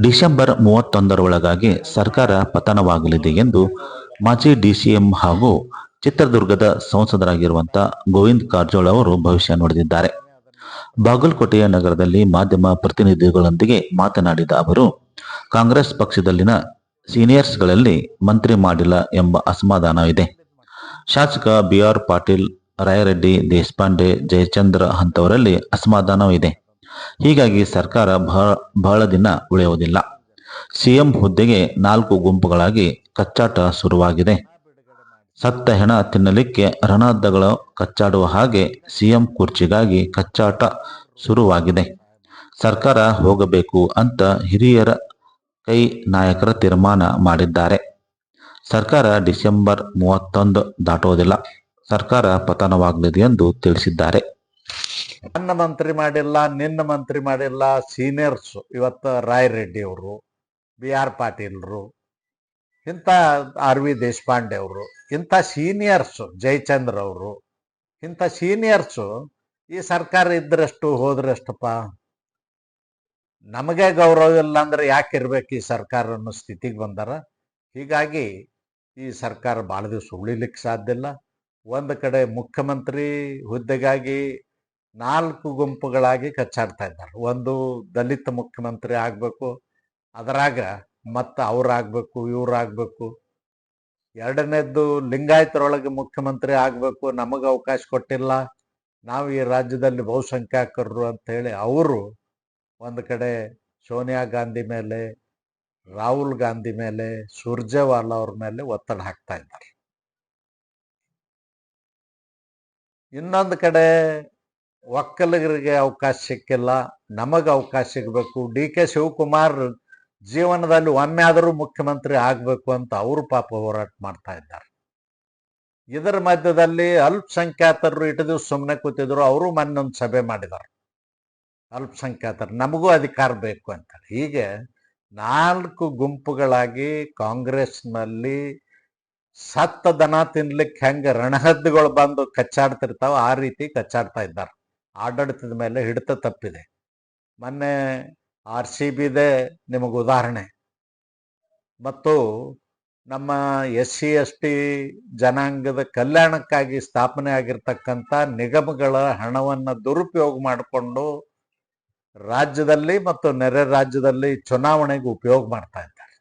December ಮೂವತ್ತೊಂದರೊಳಗಾಗಿ ಸರ್ಕಾರ ಪತನವಾಗಲಿದೆ ಎಂದು ಮಾಜಿ ಡಿಸಿಎಂ ಹಾಗೂ ಚಿತ್ರದುರ್ಗದ ಸಂಸದರಾಗಿರುವಂತ ಗೋವಿಂದ್ ಕಾರಜೋಳ ಅವರು ಭವಿಷ್ಯ ನುಡಿದಿದ್ದಾರೆ. ಬಾಗಲಕೋಟೆಯ ನಗರದಲ್ಲಿ ಮಾಧ್ಯಮ ಪ್ರತಿನಿಧಿಗಳೊಂದಿಗೆ ಮಾತನಾಡಿದ ಅವರು, ಕಾಂಗ್ರೆಸ್ ಪಕ್ಷದಲ್ಲಿನ ಸೀನಿಯರ್ಸ್ಗಳಲ್ಲಿ ಮಂತ್ರಿ ಮಾಡಿಲ್ಲ ಎಂಬ ಅಸಮಾಧಾನವಿದೆ ಶಾಸಕ ಬಿಆರ್ ಪಾಟೀಲ್, ರಾಯರೆಡ್ಡಿ, ದೇಶಪಾಂಡೆ, ಜಯಚಂದ್ರ ಅಂತವರಲ್ಲಿ ಅಸಮಾಧಾನವಿದೆ ಹೀಗಾಗಿ ಸರ್ಕಾರ ಬಹಳ ದಿನ ಉಳಿಯುವುದಿಲ್ಲ. ಸಿಎಂ ಹುದ್ದೆಗೆ ನಾಲ್ಕು ಗುಂಪುಗಳಾಗಿ ಕಚ್ಚಾಟ ಶುರುವಾಗಿದೆ. ಸತ್ತ ಹೆಣ ತಿನ್ನಲಿಕ್ಕೆ ರಣಾದ್ದಗಳು ಕಚ್ಚಾಡುವ ಹಾಗೆ ಸಿಎಂ ಕುರ್ಚಿಗಾಗಿ ಕಚ್ಚಾಟ ಶುರುವಾಗಿದೆ. ಸರ್ಕಾರ ಹೋಗಬೇಕು ಅಂತ ಹಿರಿಯರ ಕೈ ನಾಯಕರ ತೀರ್ಮಾನ ಮಾಡಿದ್ದಾರೆ. ಸರ್ಕಾರ ಡಿಸೆಂಬರ್ ಮೂವತ್ತೊಂದು ದಾಟುವುದಿಲ್ಲ. ಸರ್ಕಾರ ಪತನವಾಗಲಿದೆ ಎಂದು ತಿಳಿಸಿದ್ದಾರೆ. ನನ್ನ ಮಂತ್ರಿ ಮಾಡಿಲ್ಲ, ನಿನ್ನ ಮಂತ್ರಿ ಮಾಡಿಲ್ಲ ಸೀನಿಯರ್ಸ್ ಇವತ್ತು ರಾಯರೆಡ್ಡಿ ಅವರು ಬಿ ಆರ್ ಪಾಟೀಲ್ರು, ಇಂಥ ಆರ್ ವಿ ದೇಶಪಾಂಡೆ ಅವರು, ಇಂಥ ಸೀನಿಯರ್ಸು ಜಯಚಂದ್ರ ಅವರು, ಇಂಥ ಸೀನಿಯರ್ಸು ಈ ಸರ್ಕಾರ ಇದ್ದರಷ್ಟು ಹೋದ್ರಷ್ಟಪ್ಪ? ನಮಗೆ ಗೌರವ ಇಲ್ಲ ಅಂದ್ರೆ ಯಾಕೆ ಇರ್ಬೇಕು ಈ ಸರ್ಕಾರ ಅನ್ನೋ ಸ್ಥಿತಿಗೆ ಬಂದಾರ? ಹೀಗಾಗಿ ಈ ಸರ್ಕಾರ ಭಾಳ ದಿವಸ ಉಳಿಲಿಕ್ಕೆ ಸಾಧ್ಯ ಇಲ್ಲ. ಒಂದು ಕಡೆ ಮುಖ್ಯಮಂತ್ರಿ ಹುದ್ದೆಗಾಗಿ ನಾಲ್ಕು ಗುಂಪುಗಳಾಗಿ ಕಚ್ಚಾಡ್ತಾ ಇದ್ದಾರೆ. ಒಂದು ದಲಿತ ಮುಖ್ಯಮಂತ್ರಿ ಆಗಬೇಕು, ಅದರಾಗ ಮತ್ತು ಅವ್ರಾಗಬೇಕು ಇವ್ರಾಗಬೇಕು ಎರಡನೇದ್ದು ಲಿಂಗಾಯತರೊಳಗೆ ಮುಖ್ಯಮಂತ್ರಿ ಆಗಬೇಕು, ನಮಗೆ ಅವಕಾಶ ಕೊಟ್ಟಿಲ್ಲ. ನಾವು ಈ ರಾಜ್ಯದಲ್ಲಿ ಬಹುಸಂಖ್ಯಾತರು ಅಂತ ಹೇಳಿ ಅವರು ಒಂದು ಕಡೆ ಸೋನಿಯಾ ಗಾಂಧಿ ಮೇಲೆ, ರಾಹುಲ್ ಗಾಂಧಿ ಮೇಲೆ, ಸುರ್ಜೇವಾಲಾ ಅವ್ರ ಮೇಲೆ ಒತ್ತಡ ಹಾಕ್ತಾ ಇದ್ದಾರೆ. ಇನ್ನೊಂದು ಕಡೆ ಒಕ್ಕಲಿಗರಿಗೆ ಅವಕಾಶ ಸಿಕ್ಕಿಲ್ಲ, ನಮಗೆ ಅವಕಾಶ ಸಿಗಬೇಕು. ಡಿ ಕೆ ಶಿವಕುಮಾರ್ ಜೀವನದಲ್ಲಿ ಒಮ್ಮೆ ಆದರೂ ಮುಖ್ಯಮಂತ್ರಿ ಆಗಬೇಕು ಅಂತ ಅವರು ಪಾಪ ಹೋರಾಟ ಮಾಡ್ತಾ ಇದ್ದಾರೆ. ಇದರ ಮಧ್ಯದಲ್ಲಿ ಅಲ್ಪಸಂಖ್ಯಾತರು ಇಟ್ಟು ದಿವಸ ಸುಮ್ಮನೆ ಕೂತಿದ್ರು, ಅವರು ಮೊನ್ನೆ ಒಂದು ಸಭೆ ಮಾಡಿದ್ದಾರೆ. ಅಲ್ಪಸಂಖ್ಯಾತರು, ನಮಗೂ ಅಧಿಕಾರ ಬೇಕು ಅಂತ ಹೀಗೆ ನಾಲ್ಕು ಗುಂಪುಗಳಾಗಿ ಕಾಂಗ್ರೆಸ್ನಲ್ಲಿ ಸತ್ತ ದನ ತಿನ್ಲಿಕ್ಕೆ ಹೆಂಗೆ ರಣಹದ್ದುಗಳು ಬಂದು ಕಚ್ಚಾಡ್ತಿರ್ತಾವ ಆ ರೀತಿ ಕಚ್ಚಾಡ್ತಾ ಇದ್ದಾರೆ. ಆಡಳಿತದ ಮೇಲೆ ಹಿಡಿತ ತಪ್ಪಿದೆ. ಮೊನ್ನೆ ಆರ್ ಸಿ ಬಿದೆ ನಿಮಗೆ ಉದಾಹರಣೆ. ಮತ್ತು ನಮ್ಮ ಎಸ್ ಸಿ, ಎಸ್ ಟಿ ಜನಾಂಗದ ಕಲ್ಯಾಣಕ್ಕಾಗಿ ಸ್ಥಾಪನೆ ಆಗಿರ್ತಕ್ಕಂಥ ನಿಗಮಗಳ ಹಣವನ್ನು ದುರುಪಯೋಗ ಮಾಡಿಕೊಂಡು ರಾಜ್ಯದಲ್ಲಿ ಮತ್ತು ನೆರೆ ರಾಜ್ಯದಲ್ಲಿ ಚುನಾವಣೆಗೆ ಉಪಯೋಗ ಮಾಡ್ತಾ ಇದ್ದಾರೆ.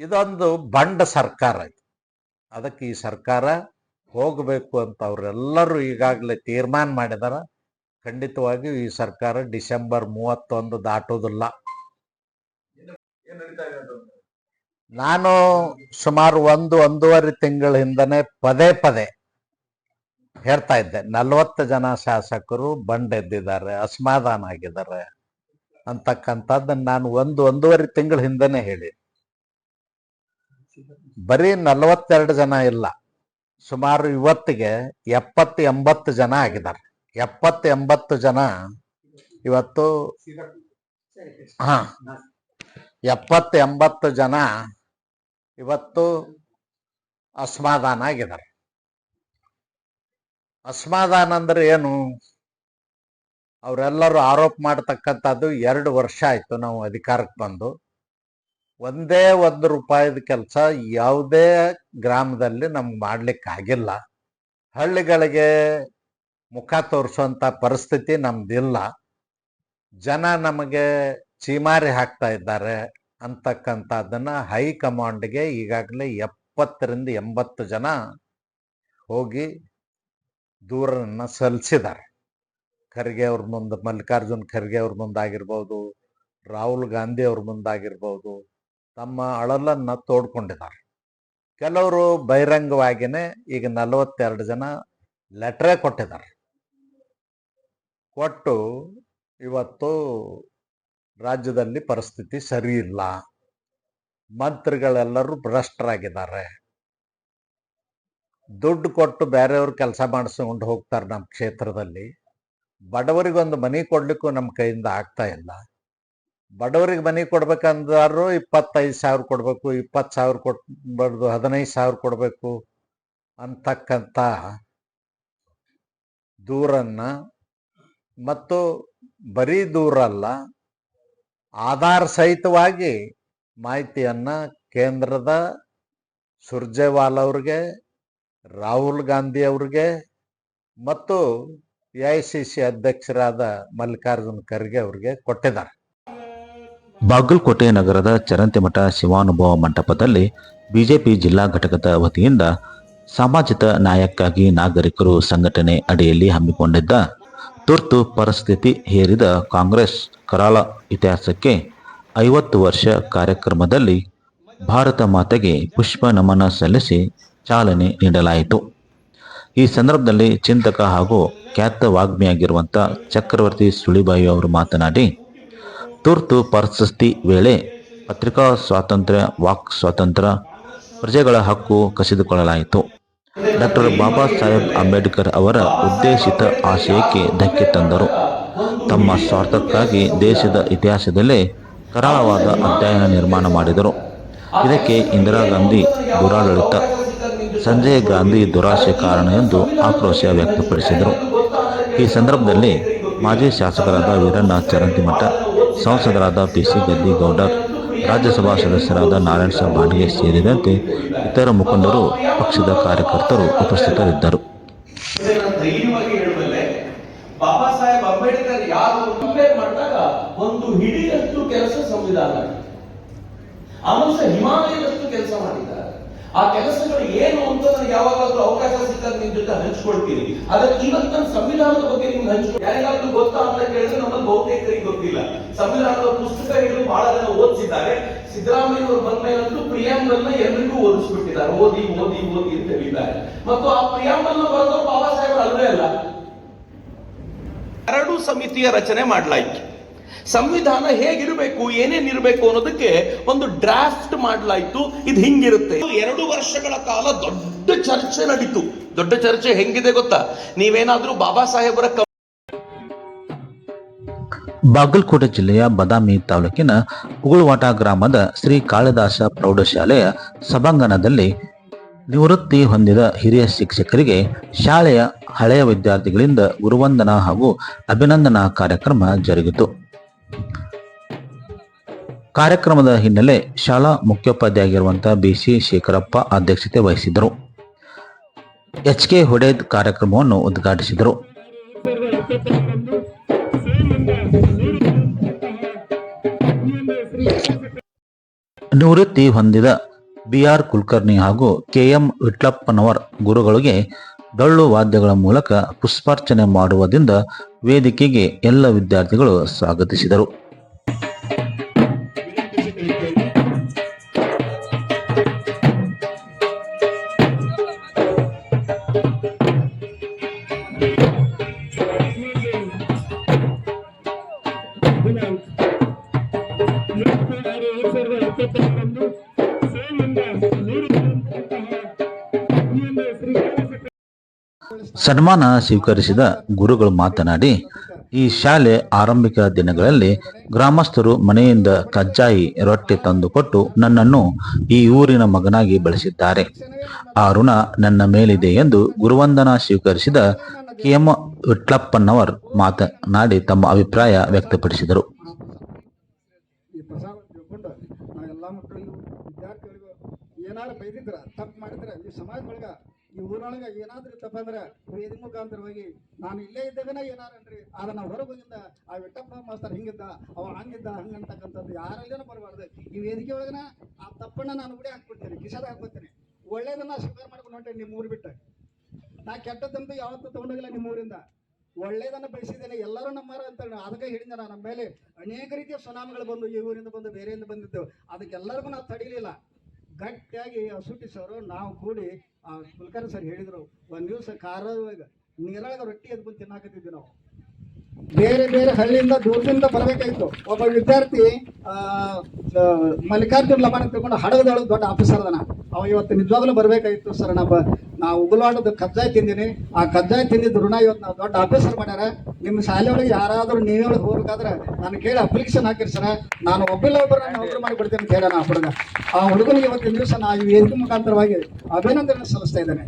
ಇದೊಂದು ಬಂಡ ಸರ್ಕಾರ ಇದು. ಅದಕ್ಕೆ ಈ ಸರ್ಕಾರ ಹೋಗಬೇಕು ಅಂತ ಅವರೆಲ್ಲರೂ ಈಗಾಗಲೇ ತೀರ್ಮಾನ ಮಾಡಿದಾರ. ಖಂಡಿತವಾಗಿಯೂ ಈ ಸರ್ಕಾರ ಡಿಸೆಂಬರ್ ಮೂವತ್ತೊಂದು ದಾಟೋದಿಲ್ಲ. ನಾನು ಸುಮಾರು ಒಂದು, ಒಂದೂವರೆ ತಿಂಗಳ ಹಿಂದನೆ ಪದೇ ಪದೇ ಹೇಳ್ತಾ ಇದ್ದೆ. ನಲವತ್ತು ಜನ ಶಾಸಕರು ಬಂಡೆದ್ದಿದ್ದಾರೆ, ಅಸಮಾಧಾನ ಆಗಿದ್ದಾರೆ ಅಂತಕ್ಕಂಥದ್ದನ್ನ ನಾನು ಒಂದು, ಒಂದೂವರೆ ತಿಂಗಳ ಹಿಂದೆ ಹೇಳಿ ಬರೀ ನಲವತ್ತೆರಡು ಜನ ಇಲ್ಲ. ಸುಮಾರು ಇವತ್ತಿಗೆ ಎಪ್ಪತ್ತು ಎಂಬತ್ತು ಜನ ಆಗಿದ್ದಾರೆ. ಎಪ್ಪತ್ತು ಎಂಬತ್ತು ಜನ ಇವತ್ತು ಹಾ. ಎಪ್ಪತ್ತು ಎಂಬತ್ತು ಜನ ಇವತ್ತು ಅಸಮಾಧಾನ ಆಗಿದ್ದಾರೆ. ಅಸಮಾಧಾನ ಅಂದ್ರೆ ಏನು? ಅವರೆಲ್ಲರೂ ಆರೋಪ ಮಾಡ್ತಕ್ಕಂಥದ್ದು ಎರಡು ವರ್ಷ ಆಯ್ತು ನಾವು ಅಧಿಕಾರಕ್ಕೆ ಬಂದು. ಒಂದೇ ಒಂದು ರೂಪಾಯಿದ ಕೆಲಸ ಯಾವುದೇ ಗ್ರಾಮದಲ್ಲಿ ನಮ್ಗೆ ಮಾಡ್ಲಿಕ್ಕೆ ಆಗಿಲ್ಲ ಹಳ್ಳಿಗಳಿಗೆ ಮುಖ ತೋರಿಸುವಂತ ಪರಿಸ್ಥಿತಿ ನಮ್ದಿಲ್ಲ. ಜನ ನಮಗೆ ಚೀಮಾರಿ ಹಾಕ್ತಾ ಇದ್ದಾರೆ ಅಂತಕ್ಕಂಥದ್ದನ್ನ ಹೈಕಮಾಂಡ್ಗೆ ಈಗಾಗಲೇ ಎಪ್ಪತ್ತರಿಂದ ಎಂಬತ್ತು ಜನ ಹೋಗಿ ದೂರನ್ನ ಸಲ್ಲಿಸಿದ್ದಾರೆ. ಖರ್ಗೆ ಅವ್ರ ಮುಂದೆ, ಮಲ್ಲಿಕಾರ್ಜುನ್ ಖರ್ಗೆ ಅವ್ರ ಮುಂದಾಗಿರ್ಬೋದು, ರಾಹುಲ್ ಗಾಂಧಿ ಅವ್ರ ಮುಂದಾಗಿರ್ಬೋದು ತಮ್ಮ ಅಳಲನ್ನ ತೋಡ್ಕೊಂಡಿದ್ದಾರೆ. ಕೆಲವರು ಬಹಿರಂಗವಾಗಿಯೇ ಈಗ ನಲವತ್ತೆರಡು ಜನ ಲೆಟ್ರೇ ಕೊಟ್ಟಿದ್ದಾರೆ. ಕೊಟ್ಟು ಇವತ್ತು ರಾಜ್ಯದಲ್ಲಿ ಪರಿಸ್ಥಿತಿ ಸರಿ ಇಲ್ಲ ಮಂತ್ರಿಗಳೆಲ್ಲರೂ ಭ್ರಷ್ಟರಾಗಿದ್ದಾರೆ. ದುಡ್ಡು ಕೊಟ್ಟು ಬೇರೆಯವ್ರು ಕೆಲಸ ಮಾಡಿಸ್ಕೊಂಡು ಹೋಗ್ತಾರೆ ನಮ್ಮ ಕ್ಷೇತ್ರದಲ್ಲಿ. ಬಡವರಿಗೊಂದು ಮನೆ ಕೊಡ್ಲಿಕ್ಕೂ ನಮ್ಮ ಕೈಯಿಂದ ಆಗ್ತಾ ಇಲ್ಲ. ಬಡವರಿಗೆ ಮನೆ ಕೊಡ್ಬೇಕಂದ್ರು ಇಪ್ಪತ್ತೈದು ಸಾವಿರ ಕೊಡಬೇಕು, ಇಪ್ಪತ್ತು ಸಾವಿರ ಕೊಟ್ಬಾರ್ದು ಹದಿನೈದು ಸಾವಿರ ಕೊಡಬೇಕು ಅಂತಕ್ಕಂಥ ದೂರನ್ನ ಮತ್ತು ಬರೀ ದೂರ ಅಲ್ಲ, ಆಧಾರ ಸಹಿತವಾಗಿ ಮಾಹಿತಿಯನ್ನ ಕೇಂದ್ರದ ಸುರ್ಜೇವಾಲ್ ಅವ್ರಿಗೆ, ರಾಹುಲ್ ಗಾಂಧಿ ಅವ್ರಿಗೆ ಮತ್ತು ಎ ಐ ಸಿ ಸಿ ಅಧ್ಯಕ್ಷರಾದ ಮಲ್ಲಿಕಾರ್ಜುನ್ ಖರ್ಗೆ ಅವ್ರಿಗೆ ಕೊಟ್ಟಿದ್ದಾರೆ. ಬಾಗಲಕೋಟೆ ನಗರದ ಚರಂತಿಮಠ ಶಿವಾನುಭವ ಮಂಟಪದಲ್ಲಿ ಬಿಜೆಪಿ ಜಿಲ್ಲಾ ಘಟಕದ ವತಿಯಿಂದ ಸಾಮಾಜಿಕ ನ್ಯಾಯಕ್ಕಾಗಿ ನಾಗರಿಕರು ಸಂಘಟನೆ ಅಡಿಯಲ್ಲಿ ಹಮ್ಮಿಕೊಂಡಿದ್ದ ತುರ್ತು ಪರಿಸ್ಥಿತಿ ಹೇರಿದ ಕಾಂಗ್ರೆಸ್ ಕರಾಳ ಇತಿಹಾಸಕ್ಕೆ ಐವತ್ತು ವರ್ಷ ಕಾರ್ಯಕ್ರಮದಲ್ಲಿ ಭಾರತ ಮಾತೆಗೆ ಪುಷ್ಪ ನಮನ ಸಲ್ಲಿಸಿ ಚಾಲನೆ ನೀಡಲಾಯಿತು. ಈ ಸಂದರ್ಭದಲ್ಲಿ ಚಿಂತಕ ಹಾಗೂ ಖ್ಯಾತ ವಾಗ್ಮಿಯಾಗಿರುವಂಥ ಚಕ್ರವರ್ತಿ ಸುಳಿಬಾಯಿ ಅವರು ಮಾತನಾಡಿ ತುರ್ತು ಪ್ರಶಸ್ತಿ ವೇಳೆ ಪತ್ರಿಕಾ ಸ್ವಾತಂತ್ರ್ಯ, ವಾಕ್ ಸ್ವಾತಂತ್ರ್ಯ, ಪ್ರಜೆಗಳ ಹಕ್ಕು ಕಸಿದುಕೊಳ್ಳಲಾಯಿತು. ಡಾಕ್ಟರ್ ಬಾಬಾ ಸಾಹೇಬ್ ಅಂಬೇಡ್ಕರ್ ಅವರ ಉದ್ದೇಶಿತ ಆಶಯಕ್ಕೆ ಧಕ್ಕೆ ತಂದರು. ತಮ್ಮ ಸ್ವಾರ್ಥಕ್ಕಾಗಿ ದೇಶದ ಇತಿಹಾಸದಲ್ಲೇ ಕರಾಳವಾದ ಅಧ್ಯಯನ ನಿರ್ಮಾಣ ಮಾಡಿದರು. ಇದಕ್ಕೆ ಇಂದಿರಾ ಗಾಂಧಿ ದುರಾಡಳಿತ ಸಂಜಯ್ ಗಾಂಧಿ ದುರಾಸೆ ಕಾರಣ ಎಂದು ಆಕ್ರೋಶ ವ್ಯಕ್ತಪಡಿಸಿದರು. ಈ ಸಂದರ್ಭದಲ್ಲಿ ಮಾಜಿ ಶಾಸಕರಾದ ವೀರಣ್ಣ ಚರಂತಿಮಠ ಸಂಸದರಾದ ಪಿ ಸಿ ಗದ್ದಿಗೌಡರ್ ರಾಜ್ಯಸಭಾ ಸದಸ್ಯರಾದ ನಾರಾಯಣ ಸಾಬ್ ಬಾಂಡ್ಗೆ ಸೇರಿದಂತೆ ಇತರ ಮುಖಂಡರು, ಪಕ್ಷದ ಕಾರ್ಯಕರ್ತರು ಉಪಸ್ಥಿತರಿದ್ದರು. ಬಾಬಾ ಸಾಹೇಬ್ ಅಂಬೇಡ್ಕರ್ ಯಾರು ಕಂಪೇರ್ ಮಾಡಿದಾಗ ಒಂದು ಹಿಡಿಯಷ್ಟು ಕೆಲಸ ಸಂವಿಧಾನ ಆ ಹಿಮಾಲಯದಷ್ಟು ಕೆಲಸ ಮಾಡಿದ್ದಾರೆ. ಆ ಕೆಲಸಗಳು ಏನು ಅಂತ ನನಗೆ ಯಾವಾಗಾದ್ರೂ ಅವಕಾಶ ಸಿಕ್ಕಾಗ ನಿಮ್ ಜೊತೆ ಹಂಚ್ಕೊಳ್ತೀನಿ. ಆದ್ರೆ ಇವತ್ತು ನನ್ನ ಸಂವಿಧಾನದ ಬಗ್ಗೆ ನಿಮ್ಗೆ ಹಂಚ್ಕೊ ಯಾರಿಗಾದ್ರೂ ಗೊತ್ತಾ ಅಂತ ಕೇಳಿದ್ರೆ ನಮ್ಮಲ್ಲಿ ಬಹುತೇಕರಿಗೆ ಗೊತ್ತಿಲ್ಲ. ಸಂವಿಧಾನದ ಪುಸ್ತಕಗಳು ಬಹಳ ಜನ ಓದಿಸಿದ್ದಾರೆ. ಸಿದ್ದರಾಮಯ್ಯ ಅವರು ಬಂದ ಮೇಲಂತೂ ಪ್ರಿಯಾಂಬಲ್ನ ಎಲ್ರಿಗೂ ಓದಿಸ್ಬಿಟ್ಟಿದ್ದಾರೆ. ಓದಿ ಓದಿ ಓದಿ ಅಂತ ಹೇಳಿದ್ದಾರೆ. ಮತ್ತು ಆ ಪ್ರಿಯಾಂಬಲ್ನ ಬರೆದವರು ಬಾಬಾ ಸಾಹೇಬ್ ಅಲ್ಲೇ ಅಲ್ಲ. ಎರಡು ಸಮಿತಿಯ ರಚನೆ ಮಾಡಲಾಯಿತು. ಸಂವಿಧಾನ ಹೇಗಿರಬೇಕು ಏನೇನಿರಬೇಕು ಅನ್ನೋದಕ್ಕೆ ಒಂದು ಡ್ರಾಫ್ಟ್ ಮಾಡಲಾಯಿತು, ಇದು ಹಿಂಗಿರುತ್ತೆ. ಎರಡು ವರ್ಷಗಳ ಕಾಲ ದೊಡ್ಡ ಚರ್ಚೆ ನಡೀತು. ದೊಡ್ಡ ಚರ್ಚೆ ಹೆಂಗಿದೆ ಗೊತ್ತಾ? ನೀವೇನಾದ್ರೂ ಬಾಬಾ ಸಾಹೇಬರ ಬಾಗಲಕೋಟೆ ಜಿಲ್ಲೆಯ ಬದಾಮಿ ತಾಲೂಕಿನ ಉಗುಳವಾಟ ಗ್ರಾಮದ ಶ್ರೀ ಕಾಳಿದಾಸ ಪ್ರೌಢಶಾಲೆಯ ಸಭಾಂಗಣದಲ್ಲಿ ನಿವೃತ್ತಿ ಹೊಂದಿದ ಹಿರಿಯ ಶಿಕ್ಷಕರಿಗೆ ಶಾಲೆಯ ಹಳೆಯ ವಿದ್ಯಾರ್ಥಿಗಳಿಂದ ಗುರುವಂದನಾ ಹಾಗೂ ಅಭಿನಂದನಾ ಕಾರ್ಯಕ್ರಮ ಜರುಗಿತು. ಕಾರ್ಯಕ್ರಮದ ಹಿನ್ನೆಲೆ ಶಾಲಾ ಮುಖ್ಯೋಪಾಧ್ಯಾಯರಾಗಿರುವಂತಹ ಬಿಸಿ ಶೇಖರಪ್ಪ ಅಧ್ಯಕ್ಷತೆ ವಹಿಸಿದರು ಎಚ್ ಕೆ ಹೊಡೆದ್ ಕಾರ್ಯಕ್ರಮವನ್ನು ಉದ್ಘಾಟಿಸಿದರು. ನಿವೃತ್ತಿ ಹೊಂದಿದ ಬಿಆರ್ ಕುಲಕರ್ಣಿ ಹಾಗೂ ಕೆಎಂ ವಿಟ್ಲಪ್ಪನವರ್ ಗುರುಗಳಿಗೆ ಡೊಳ್ಳು ವಾದ್ಯಗಳ ಮೂಲಕ ಪುಷ್ಪಾರ್ಚನೆ ಮಾಡುವುದರಿಂದ ವೇದಿಕೆಗೆ ಎಲ್ಲ ವಿದ್ಯಾರ್ಥಿಗಳು ಸ್ವಾಗತಿಸಿದರು. ಸನ್ಮಾನ ಸ್ವೀಕರಿಸಿದ ಗುರುಗಳು ಮಾತನಾಡಿ, ಈ ಶಾಲೆ ಆರಂಭಿಕ ದಿನಗಳಲ್ಲಿ ಗ್ರಾಮಸ್ಥರು ಮನೆಯಿಂದ ಕಜ್ಜಾಯಿ ರೊಟ್ಟಿ ತಂದುಕೊಟ್ಟು ನನ್ನನ್ನು ಈ ಊರಿನ ಮಗನಾಗಿ ಬೆಳೆಸಿದ್ದಾರೆ. ಆ ಋಣ ನನ್ನ ಮೇಲಿದೆ ಎಂದು ಗುರುವಂದನ ಸ್ವೀಕರಿಸಿದ ಕೆಎಂ ವಿಟ್ಲಪ್ಪನವರ್ ಮಾತನಾಡಿ ತಮ್ಮ ಅಭಿಪ್ರಾಯ ವ್ಯಕ್ತಪಡಿಸಿದರು. ಈ ಸಮಾಜದೊಳಗ ಈ ಊರೊಳಗೆ ಏನಾದ್ರೂ ಅಂದ್ರೆ ವೇದಿ ಮುಖಾಂತರವಾಗಿ ನಾನು ಇಲ್ಲೇ ಇದ್ದಾಗನ ಏನಾರನ್ರಿ? ಅದನ್ನ ಹೊರಗೋಗಿಂದ ಆ ವಿಟ್ಟಪ್ಪ ಮಾಸ್ತರ್ ಹಿಂಗಿದ್ದ, ಅವ ಹಂಗಿದ್ದ ಹಂಗಂತಕ್ಕಂಥದ್ದು ಯಾರಲ್ಲೇನೂ ಬರಬಾರ್ದು. ಈ ವೇದಿಕೆ ಒಳಗನ ಆ ತಪ್ಪನ್ನ ನಾನು ಉಡಿ ಹಾಕ್ಬಿಡ್ತೇನೆ ಕಿಸದ ಹಾಕ್ಬಿಡ್ತೇನೆ. ಒಳ್ಳೇದನ್ನ ಸ್ವೀಕಾರ ಮಾಡ್ಕೊಂಡು ಹೊಂಟೆ ನಿಮ್ಮ ಊರು ಬಿಟ್ಟು. ನಾ ಕೆಟ್ಟದಂತೂ ಯಾವತ್ತೂ ತಗೊಂಡೋಗಿಲ್ಲ ನಿಮ್ಮ ಊರಿಂದ. ಒಳ್ಳೇದನ್ನ ಬಯಸಿದ್ದೇನೆ, ಎಲ್ಲರೂ ನಮ್ಮರ ಅಂತ ಅದಕ್ಕೆ ಹೇಳಿದ ನಮ್ಮ ಮೇಲೆ ಅನೇಕ ರೀತಿಯ ಸುನಾಮಗಳು ಬಂದು ಈ ಊರಿಂದ ಬಂದು ಬೇರೆಯಿಂದ ಬಂದಿದ್ದು ಅದಕ್ಕೆಲ್ಲರಿಗೂ ನಾವು ತಡಿಲಿಲ್ಲ. ಗಟ್ಟಿಯಾಗಿ ಸುಟ್ಟಿ ಸರ್, ನಾವು ಕೂಡಿ ಆ ಕುಲಕರ್ಣಿ ಸರ್ ಹೇಳಿದ್ರು, ಒಂದು ದಿವಸ ಖಾರದಾಗ ನೀರಾಗ ರೊಟ್ಟಿ ಎದ್ಕೊಂಡು ತಿನ್ನಾಕತ್ತಿದ್ವಿ ನಾವು. ಬೇರೆ ಬೇರೆ ಹಳ್ಳಿಯಿಂದ ದೂರದಿಂದ ಬರಬೇಕಾಯ್ತು. ಒಬ್ಬ ವಿದ್ಯಾರ್ಥಿ ಮಲ್ಲಿಕಾರ್ಜುನ್ ಲಮಾನ ತಿಳ್ಕೊಂಡು ಹಡಗದೊಳಗೆ ದೊಡ್ಡ ಆಫೀಸರ್ ಅದನ. ಅವ ಇವತ್ತು ನಿಜವಾಗ್ಲೂ ಬರಬೇಕಾಗಿತ್ತು ಸರ್ ನಾ ಬ ನಾವು ಉಗುಳವಾಡದ ಕಜ್ಜಾಯ ತಿಂದಿನಿ. ಆ ಕಜ್ಜಾಯ ತಿಂದಿದ್ದು ಋಣ ಇವತ್ತು ನಾವು ದೊಡ್ಡ ಆಫೀಸರ್ ಮಾಡ್ಯಾರ. ನಿಮ್ಮ ಶಾಲೆ ಒಳಗೆ ಯಾರಾದರೂ ನೀವೇ ಒಳಗೆ ಹೋಗ್ಬೇಕಾದ್ರೆ ನಾನು ಕೇಳಿ ಅಪ್ಲಿಕೇಶನ್ ಹಾಕಿರಿ ಸರ್. ನಾನು ಒಬ್ಬಿಲ್ಲ ಒಬ್ಬರನ್ನ ನೌಕರಿ ಮಾಡಿಬಿಡ್ತೀನಿ ಅಂತ ಹುಡುಗ. ಆ ಹುಡುಗನಿಗೆ ಇವತ್ತಿನ ದಿವಸ ನಾ ವೇದಿಕೆ ಮುಖಾಂತರವಾಗಿ ಅಭಿನಂದನೆ ಸಲ್ಲಿಸ್ತಾ ಇದ್ದೇನೆ.